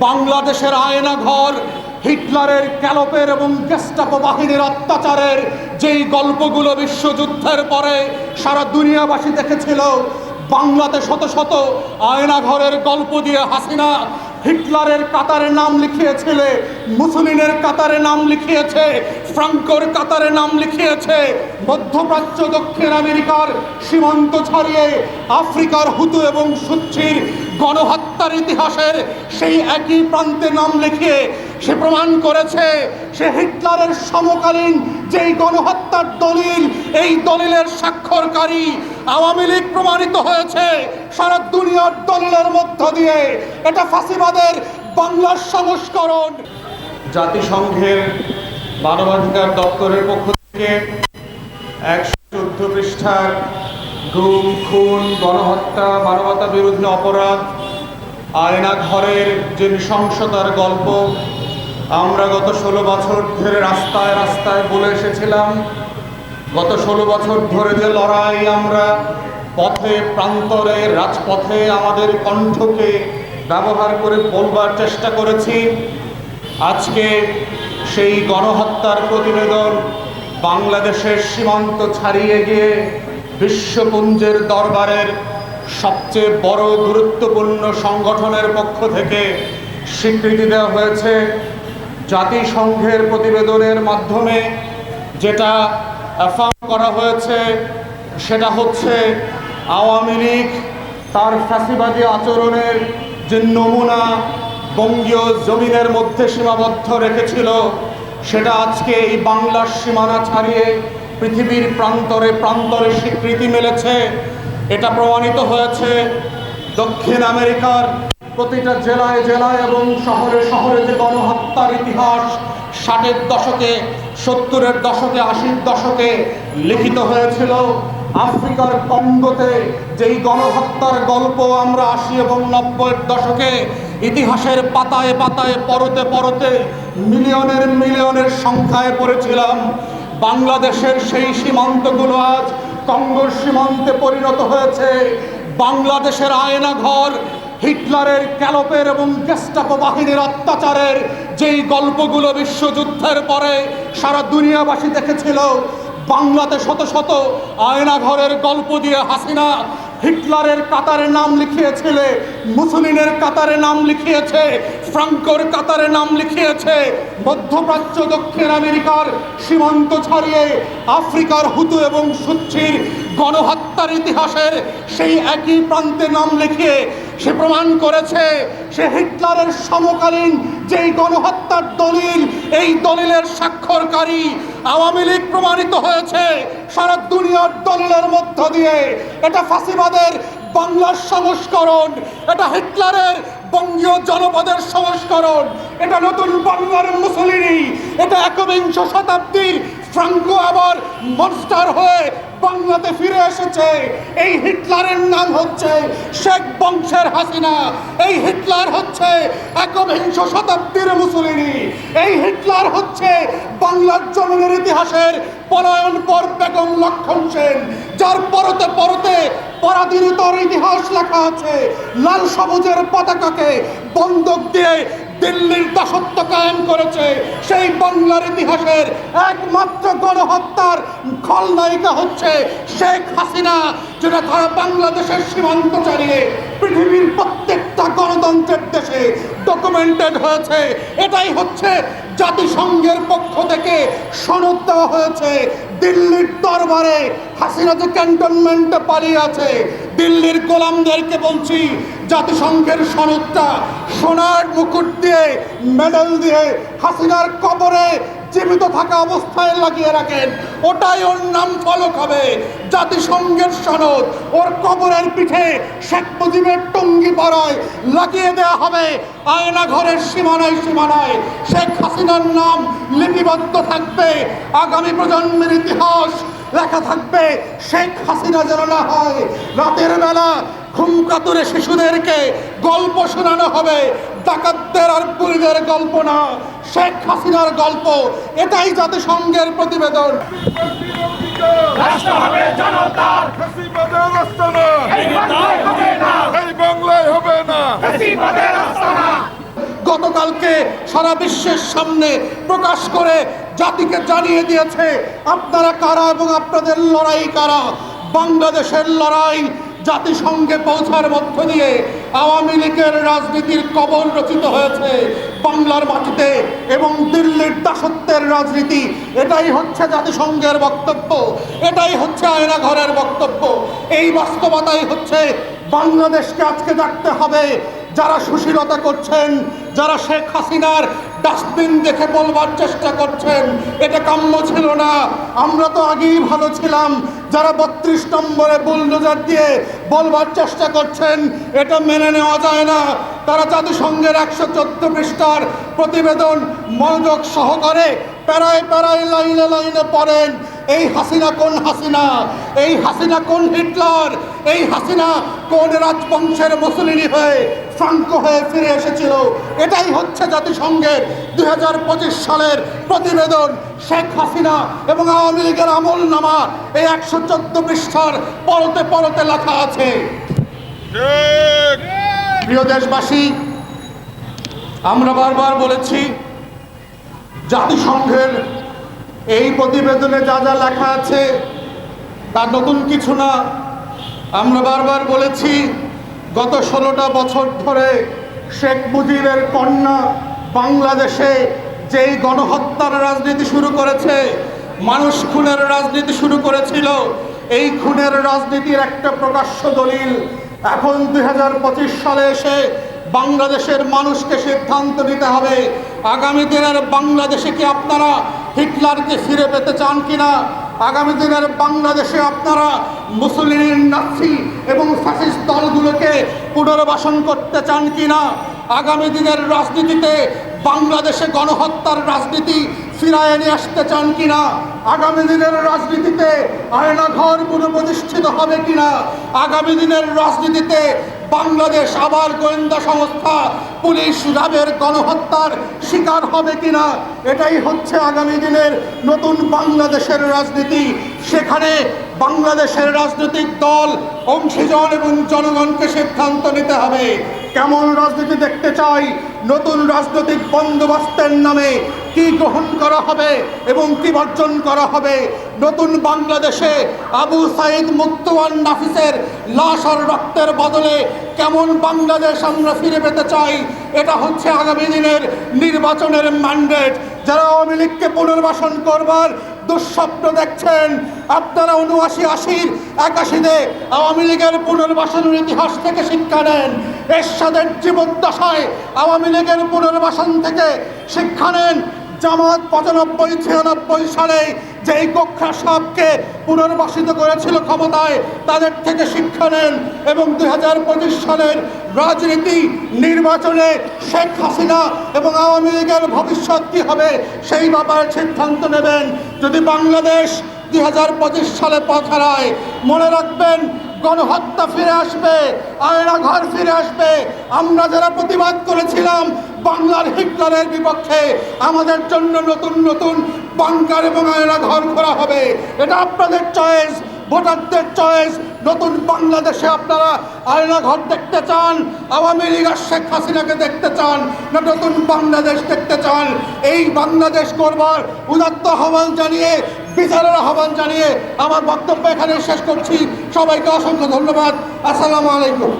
বাংলাদেশের আয়না ঘর হিটলারের ক্যালপের এবং গেস্টাপো বাহিনীর অত্যাচারের যেই গল্পগুলো বিশ্বযুদ্ধের পরে সারা দুনিয়াবাসী দেখেছিল বাংলাতে শত শত আয়না ঘরের গল্প দিয়ে হাসিনা হিটলারের কাতারে নাম লিখিয়েছিলে মুসলিনের কাতারে নাম লিখিয়েছে, ফ্রাঙ্কোর কাতারে নাম লিখিয়েছে, মধ্যপ্রাচ্য, দক্ষিণ আমেরিকার সীমান্ত ছাড়িয়ে আফ্রিকার হুতু এবং সুচ্ছির গণহত্যার ইতিহাসের সেই একই প্রান্তে নাম লিখিয়ে সে প্রমাণ করেছে, সে হিটলারের সমকালীন যেই গণহত্যার দলিল, এই দলিলের স্বাক্ষরকারী আওয়ামী লীগ প্রমাণিত হয়েছে সারা দুনিয়ার দলিলের মধ্য দিয়ে। এটা ফাঁসিবাদের বাংলার সংস্করণ। জাতিসংঘের মানবাধিকার দপ্তরের পক্ষ থেকে একশো চোদ্দ পৃষ্ঠার গুম, খুন, গণহত্যা মানবতা বিরোধী অপরাধ আয়না ঘরের যে নৃশংসতার গল্প আমরা গত ষোলো বছর ধরে রাস্তায় রাস্তায় বলে এসেছিলাম, গত ষোলো বছর ধরে যে লড়াই আমরা পথে, প্রান্তরে, রাজপথে আমাদের কণ্ঠকে ব্যবহার করে বলবার চেষ্টা করেছি। আজকে সেই গণহত্যার প্রতিবেদন বাংলাদেশের সীমান্ত ছাড়িয়ে গিয়ে বিশ্বপুঞ্জের দরবারের সবচেয়ে বড় গুরুত্বপূর্ণ সংগঠনের পক্ষ থেকে স্বীকৃতি দেওয়া হয়েছে। জাতিসংঘের প্রতিবেদনের মাধ্যমে যেটা অ্যাফার্ম করা হয়েছে, সেটা হচ্ছে আওয়ামী লীগ তার ফ্যাসিবাদী আচরণের যে নমুনা বঙ্গীয় জমিনের মধ্যে সীমাবদ্ধ রেখেছিল, সেটা আজকে এই বাংলার সীমানা ছাড়িয়ে পৃথিবীর প্রান্তরে প্রান্তরে স্বীকৃতি মিলেছে। এটা প্রমাণিত হয়েছে দক্ষিণ আমেরিকার প্রতিটা জেলায় জেলায় এবং শহরে শহরে যে গণহত্যার ইতিহাস, ষাটের দশকে, সত্তরের দশকে, আশির দশকে লিখিত হয়েছিল, আফ্রিকার কঙ্গোতে যেই গণহত্যার গল্প আমরা আশি এবং নব্বইয়ের দশকে ইতিহাসের পাতায় পাতায় পরতে পরতে মিলিয়নের মিলিয়নের সংখ্যায় পড়েছিলাম, বাংলাদেশের সেই সীমান্তগুলো আজ কঙ্গোর সীমান্তে পরিণত হয়েছে, বাংলাদেশের আয়না ঘর হিটলারের ক্যালোপের এবং গেস্টাপো বাহিনীর অত্যাচারের যেই গল্পগুলো বিশ্বযুদ্ধের পরে সারা দুনিয়াবাসী দেখেছিল, বাংলাতে শত শত আয়নাঘরের গল্প দিয়ে হাসিনা হিটলারের কাতারে নাম লিখিয়েছিলে মুসলিনের কাতারে নাম লিখিয়েছে ফ্রাঙ্কোর কাতারে নাম লিখিয়েছে মধ্যপ্রাচ্য, দক্ষিণ আমেরিকার সীমান্ত ছাড়িয়ে আফ্রিকার হুতু এবং সুচ্ছির গণহত্যার ইতিহাসের সেই একই প্রান্তে নাম লিখিয়ে সে প্রমাণ করেছে সে হিটলারের সমকালীন যেই গণহত্যার দলিল, এই দলিলের স্বাক্ষরকারী আওয়ামী লীগ প্রমাণিত হয়েছে সারা দুনিয়ার দলিলের মধ্য দিয়ে। এটা ফাঁসিবাদের বাংলার সংস্করণ, এটা হিটলারের বঙ্গীয় জনপদের সংস্করণ। এটা নতুন বাংলার মুসলিনি এটা একবিংশ শতাব্দীর ফ্রাঙ্কো আবার মনস্টার হয়ে বাংলাতে ফিরে এসেছে। এই হিটলারের নাম হচ্ছে শেখ বংশের হাসিনা। এই হিটলার হচ্ছে একবিংশ শতাব্দীর মুসলিনি এই হিটলার হচ্ছে বাংলার জমিনের ইতিহাসের পলায়ন পর বেগম লক্ষণ সেন, যার পরতে পরতে পরাধীনতার ইতিহাস লেখা আছে। লাল সবুজের পতাকাকে বন্দুক দিয়ে দিল্লির দাসত্ব কায়েম করেছে। সেই বাংলার ইতিহাসের একমাত্র গণহত্যার খলনায়িকা হচ্ছে শেখ হাসিনা, যেটা তারা বাংলাদেশের সীমান্ত চালিয়ে পৃথিবীর প্রত্যেকটা গণতন্ত্রের দেশে ডকুমেন্টেড হয়েছে। এটাই হচ্ছে জাতিসংঘের পক্ষ থেকে সনদ দেওয়া হয়েছে। দিল্লির দরবারে হাসিনা যে ক্যান্টনমেন্টে পালিয়ে আছে। দিল্লির গোলামদেরকে বলছি, জাতিসংঘের সনদটা সোনার মুকুট দিয়ে মেডেল দিয়ে হাসিনার কবরে জীবিত থাকা অবস্থায় লাগিয়ে রাখেন। ওটাই ওর নাম ফলক হবে। জাতিসংঘের সনদ ওর কবরের পিঠে শেখ মুজিবের টঙ্গি পাড়ায় লাগিয়ে দেওয়া হবে। আয়না ঘরের সীমানায় সীমানায় শেখ হাসিনার নাম লিপিবদ্ধ থাকবে। আগামী প্রজন্মের ইতিহাস লেখা থাকবে, শেখ হাসিনা যেন না হয়। রাতের বেলা ঘুম কাতুরে শিশুদেরকে গল্প শোনানো হবে। ডাকাতদের আর পুরীদের গল্প না। শেখ হাসিনার গল্প এটাই জাতিসংঘের প্রতিবেদন। রাষ্ট্র হবে জনতার ফ্যাসিবাদের আস্তানা এই বাংলায় হবে না। এই না। গতকালকে সারা বিশ্বের সামনে প্রকাশ করে জাতিকে জানিয়ে দিয়েছে আপনারা কারা এবং আপনাদের লড়াই কারা? বাংলাদেশের লড়াই জাতিসংঘে পৌঁছার মধ্য দিয়ে আওয়ামী লীগের রাজনীতির কবল রচিত হয়েছে বাংলার মাটিতে এবং দিল্লির দাসত্বের রাজনীতি। এটাই হচ্ছে জাতিসংঘের বক্তব্য, এটাই হচ্ছে আয়না ঘরের বক্তব্য। এই বাস্তবতাই হচ্ছে বাংলাদেশকে আজকে ডাকতে হবে। যারা সুশীলতা করছেন, যারা শেখ হাসিনার ডাস্টবিন দেখে বলবার চেষ্টা করছেন, এটা কাম্য ছিল না। আমরা তো আগেই ভালো ছিলাম। যারা বত্রিশ নম্বরে বুলডোজার দিয়ে বলবার চেষ্টা করছেন, এটা মেনে নেওয়া যায় না। তারা জাতিসংঘের একশো চোদ্দ পৃষ্ঠার প্রতিবেদন মনোযোগ সহকারে প্যারায় প্যারায় লাইনে লাইনে পড়েন। এই হাসিনা কোন হাসিনা? এই হাসিনা কোন হিটলার? এই হাসিনা কোন রাজবংশের মুসলিনী হয়ে ফ্রাঙ্কো হয়ে ফিরে এসেছিল? এটাই হচ্ছে জাতিসংঘের দুই হাজার পঁচিশ সালের প্রতিবেদন। শেখ হাসিনা এবং আওয়ামী লীগের আমল নামা এই একশো চোদ্দ পৃষ্ঠার পরতে পরতে লেখা আছে। প্রিয় দেশবাসী, আমরা বারবার বলেছি, জাতিসংঘের এই প্রতিবেদনে যা যা লেখা আছে, তা নতুন কিছু না। আমরা বারবার বলেছি, গত ষোলোটা বছর ধরে শেখ মুজিবের কন্যা বাংলাদেশে যেই গণহত্যার রাজনীতি শুরু করেছে, মানুষ খুনের রাজনীতি শুরু করেছিল, এই খুনের রাজনীতির একটা প্রকাশ্য দলিল এখন দুই হাজার পঁচিশ সালে এসে বাংলাদেশের মানুষকে সিদ্ধান্ত নিতে হবে। আগামী দিনের বাংলাদেশে কি আপনারা হিটলারকে ফিরে পেতে চান কিনা? আগামী দিনের বাংলাদেশে আপনারা মুসলিম নাসি এবং ফ্যাসিস্ট দলগুলোকে পুনর্বাসন করতে চান কিনা? আগামী দিনের রাজনীতিতে বাংলাদেশে গণহত্যার রাজনীতি ফিরায় নিয়ে আসতে চান কিনা? আগামী দিনের রাজনীতিতে আয়নাঘর পুনঃপ্রতিষ্ঠিত হবে কিনা? আগামী দিনের রাজনীতিতে বাংলাদেশ আবার গোয়েন্দা সংস্থা পুলিশ র্যাবের গণহত্যার শিকার হবে কিনা, এটাই হচ্ছে আগামী দিনের নতুন বাংলাদেশের রাজনীতি। সেখানে বাংলাদেশের রাজনৈতিক দল, অংশীজন এবং জনগণকে সিদ্ধান্ত নিতে হবে। কেমন রাজনীতি দেখতে চাই? নতুন রাজনৈতিক বন্দোবস্তের নামে কি গ্রহণ করা হবে এবং কি বর্জন করা হবে? নতুন বাংলাদেশে আবু সাইদ মুক্তওয়ান নাফিসের লাশ আর রক্তের বদলে কেমন বাংলাদেশ আমরা ফিরে পেতে চাই? এটা হচ্ছে আগামী দিনের নির্বাচনের ম্যান্ডেট যারা আওয়ামী লীগকে পুনর্বাসন করবার দুঃস্বপ্ন দেখছেন, আপনারা উনআশি আশির একাশিতে আওয়ামী লীগের পুনর্বাসনের ইতিহাস থেকে শিক্ষা নেন। এরশাদের জীবদ্দশায় আওয়ামী লীগের পুনর্বাসন থেকে শিক্ষা নেন। জামাত পঁচানব্বই, ছিয়ানব্বই সালে যেই গোক্ষা সাপকে পুনর্বাসিত করেছিল ক্ষমতায়, তাদের থেকে শিক্ষা নেন এবং দুই হাজার পঁচিশ সালের রাজনীতি নির্বাচনে শেখ হাসিনা এবং আওয়ামী লীগের ভবিষ্যৎ কী হবে, সেই ব্যাপারে সিদ্ধান্ত নেবেন। যদি বাংলাদেশ দুই হাজার পঁচিশ সালে পথ হারায় মনে রাখবেন, গণহত্যা ফিরে আসবে আয়না ঘর ফিরে আসবে। আমরা যারা প্রতিবাদ করেছিলাম বাংলার হিটলারের বিপক্ষে আমাদের জন্য নতুন নতুন বাংকার এবং আয়না ঘর করা হবে। এটা আপনাদের চয়েস ভোটারদের চয়েস নতুন বাংলাদেশে আপনারা আয়না ঘর দেখতে চান, আওয়ামী লীগ আর শেখ হাসিনাকে দেখতে চান, না নতুন বাংলাদেশ দেখতে চান। এই বাংলাদেশ করবার উদাত্ত আহ্বান জানিয়ে, বিচারের আহ্বান জানিয়ে আমার বক্তব্য এখানে শেষ করছি। সবাইকে অসংখ্য ধন্যবাদ। আসসালামু আলাইকুম।